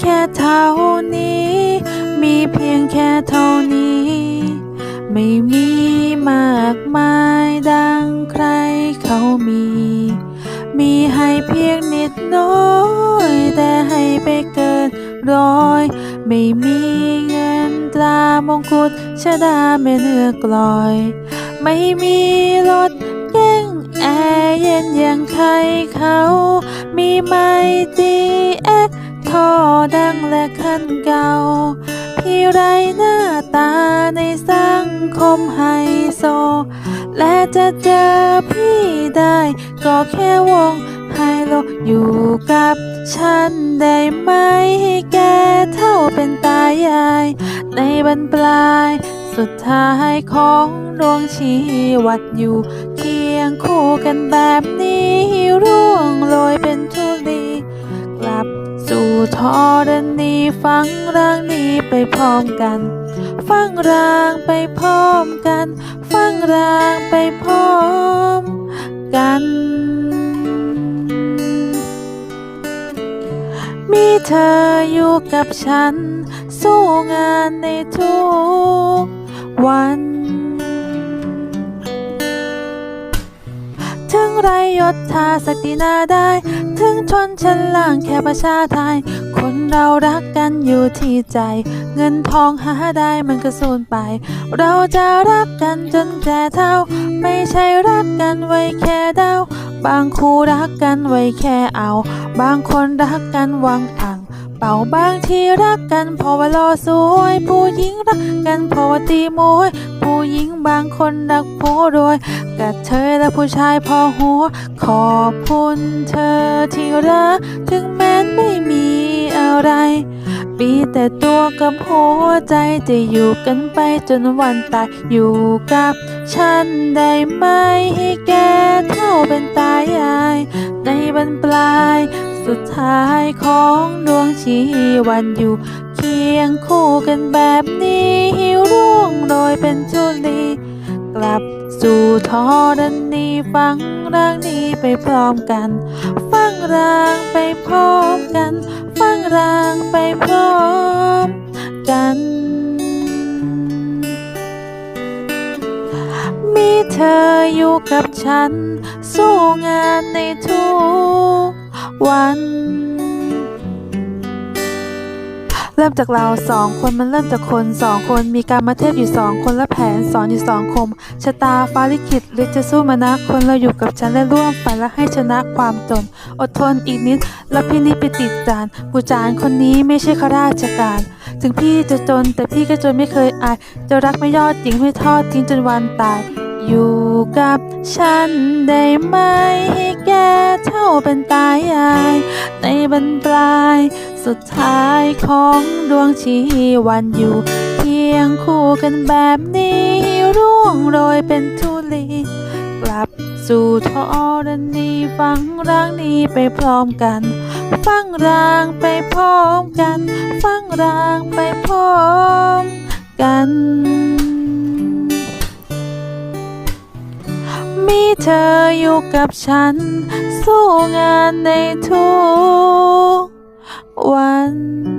แค่เท่านี้ มีเพียงแค่เท่านี้ ไม่มีมากมายดังใครเขามี มีให้เพียงนิดน้อย แต่ให้ไปเกินร้อย ไม่มีเงินตรามงกุฎชดาไม่เลือกลอย ไม่มีรถเก้งแอร์เย็นอย่างใครเขา มีไมตีแอ ทอดังและคันเก่า พี่ไรหน้าตาในสังคมไฮโซ และจะเจอพี่ได้ก็แค่วงไฮโลอยู่กับฉันได้ไหมให้แกเท่าเป็นตายาย ในบรรปลายสุดท้ายของดวงชีวัดอยู่ เคียงคู่กันแบบนี้ร่วงโร สู่ทอรณีฟังร่างนี้ไปพร้อมกัน ฟังรางไปพร้อมกัน ฟังรางไปพร้อมกัน มีเธออยู่กับฉัน สู้งานในทุกวัน ยศทาศักดินาได้ ถึงชนชั้นล่างแค่ประชาไทย คนเรารักกันอยู่ที่ใจ เงินทองหาได้มันก็สูญไป เราจะรักกันจนแก่เท่า ไม่ใช่รักกันไว้แค่เดาบางคู่รักกันไว้แค่เอา บางคนรักกันหวังอ่าง เป่าบางที่รักกันเพราะว่าหล่อสวย ผู้หญิงรักกันเพราะว่าตีมวยผู้หญิงบางคนรักผู้รวยกระเทยและผู้ชายพอหัว ขอบคุณเธอที่รักถึงแม้ไม่มีอะไรมีแต่ตัวกับหัวใจจะอยู่กันไปจนวันตายอยู่กับฉันได้ไหมให้แกเท่าเป็นตายายในบรรปลาย สุดท้ายของดวงชีวันอยู่ เคียงคู่กันแบบนี้ร่วงโรยเป็นจุลีกลับสู่ทอรณีฟังร่างนี้ไปพร้อมกัน ฟังร่างไปพร้อมกัน ฟังร่างไปพร้อมกันมีเธออยู่กับฉัน สู้งานในทุก วัน เริ่มจากเราสองคนมันเริ่มจากคนสองคนมีการมาเทพอยู่สองคนและแผนสอนอยู่สองคมชะตาฟ้าลิขิตหรือจะสู้มานะคนเราอยู่กับฉันและร่วมฝันและให้ชนะความจน อดทนอีกนิด แล้วพี่นิดไปติดจานผู้จานคนนี้ไม่ใช่ข้าราชการถึงพี่จะจนแต่พี่ก็จนไม่เคยอาย จะรักไม่ยอดจริงไม่ทอดทิ้งจนวันตาย อยู่กับฉันได้ไหมให้แกเท่าเป็นตายาย ในบรรปลายสุดท้ายของดวงชีวันอยู่ เคียงคู่กันแบบนี้ร่วงโรยเป็นทุลีกลับสู่ทอรณีฟังร่างนี้ไปพร้อมกัน ฟังร่างไปพร้อมกัน ฟังร่างไปพร้อมกัน เธออยู่กับฉัน สู้งานในทุกวัน